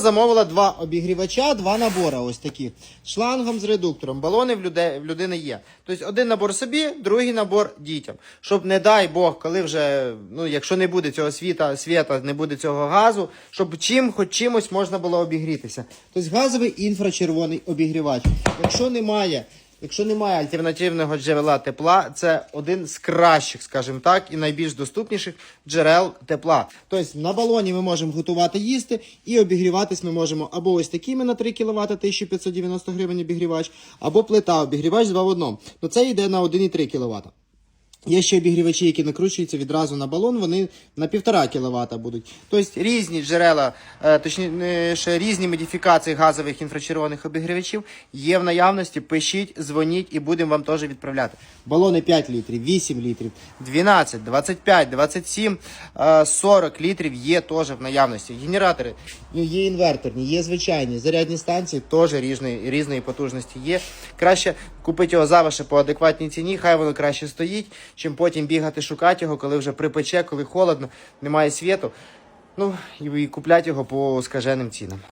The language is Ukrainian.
Замовила два обігрівача, два набори. Ось такі. Шлангом з редуктором. Балони в, людей, в людини є. Тобто один набор собі, другий набор дітям. Щоб, не дай Бог, коли вже, ну, якщо не буде цього світа, світа, не буде цього газу, щоб чим, хоч чимось можна було обігрітися. Тобто газовий інфрачервоний обігрівач. Якщо немає. Якщо немає альтернативного джерела тепла, це один з кращих, скажімо так, і найбільш доступніших джерел тепла. Тобто на балоні ми можемо готувати їсти і обігріватись ми можемо або ось такими на 3 кВт 1590 гривень обігрівач, або плита обігрівач 2 в одному. Ну це йде на 1,3 кВт. Є ще обігрівачі, які накручуються відразу на балон, вони на 1,5 кВт будуть. Тобто різні джерела, е, точніше різні модифікації газових інфрачервоних обігрівачів є в наявності. Пишіть, дзвоніть і будемо вам теж відправляти. Балони 5 літрів, 8 літрів, 12, 25, 27, е, 40 літрів є теж в наявності. Генератори ну, є інверторні, є звичайні, зарядні станції теж різної, різної потужності є. Краще купити його завише по адекватній ціні, хай воно краще стоїть, чим потім бігати шукати його, коли вже припече, коли холодно, немає світу. Ну і купляти його по скаженим цінам.